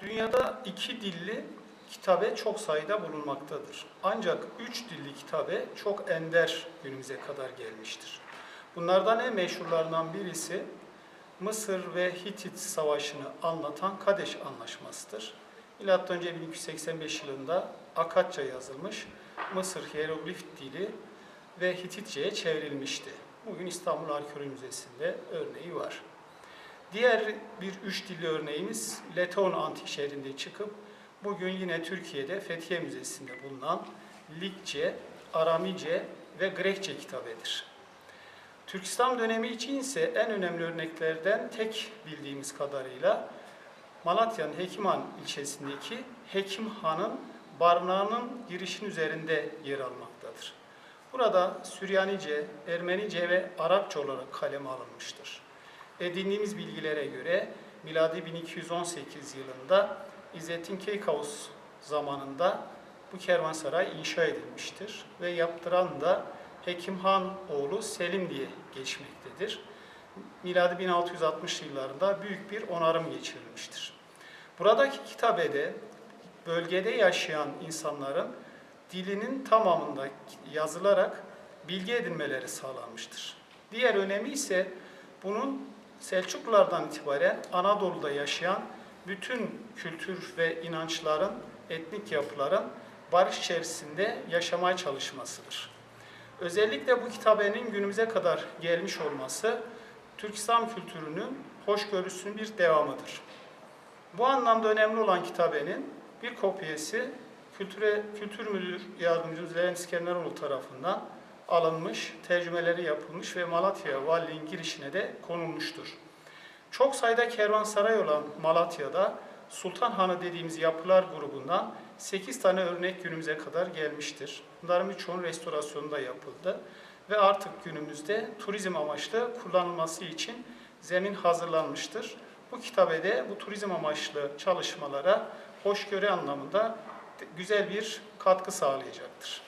Dünyada iki dilli kitabe çok sayıda bulunmaktadır. Ancak üç dilli kitabe çok ender günümüze kadar gelmiştir. Bunlardan en meşhurlarından birisi Mısır ve Hitit Savaşı'nı anlatan Kadeş Anlaşması'dır. Milattan önce 1285 yılında Akatça yazılmış Mısır hieroglif dili ve Hititçe'ye çevrilmişti. Bugün İstanbul Arkeoloji Müzesi'nde örneği var. Diğer bir üç dilli örneğimiz Leton Antik Şehri'nde çıkıp bugün yine Türkiye'de Fethiye Müzesi'nde bulunan Likçe, Aramice ve Grekçe kitabedir. Türk İslam dönemi için ise en önemli örneklerden tek bildiğimiz kadarıyla Malatya'nın Hekimhan ilçesindeki Hekimhan'ın barınağının girişin üzerinde yer almaktadır. Burada Süryanice, Ermenice ve Arapça olarak kaleme alınmıştır. Edindiğimiz bilgilere göre miladi 1218 yılında İzzettin Keykavus zamanında bu kervansaray inşa edilmiştir ve yaptıran da Hekimhan oğlu Selim diye geçmektedir. Miladi 1660 yıllarında büyük bir onarım geçirilmiştir. Buradaki kitabede bölgede yaşayan insanların dilinin tamamında yazılarak bilgi edinmeleri sağlanmıştır. Diğer önemi ise bunun Selçuklulardan itibaren Anadolu'da yaşayan bütün kültür ve inançların, etnik yapıların barış içerisinde yaşamaya çalışmasıdır. Özellikle bu kitabenin günümüze kadar gelmiş olması Türk İslam kültürünün hoşgörüsünün bir devamıdır. Bu anlamda önemli olan kitabenin bir kopyası Kültüre, Kültür Müdür Yardımcımız Levent İskenderoğlu tarafından alınmış, tercümeleri yapılmış ve Malatya Valiliğin girişine de konulmuştur. Çok sayıda kervansaray olan Malatya'da Sultan Hanı dediğimiz yapılar grubundan 8 tane örnek günümüze kadar gelmiştir. Bunların birçoğunun restorasyonu da yapıldı ve artık günümüzde turizm amaçlı kullanılması için zemin hazırlanmıştır. Bu kitabede bu turizm amaçlı çalışmalara hoşgörü anlamında güzel bir katkı sağlayacaktır.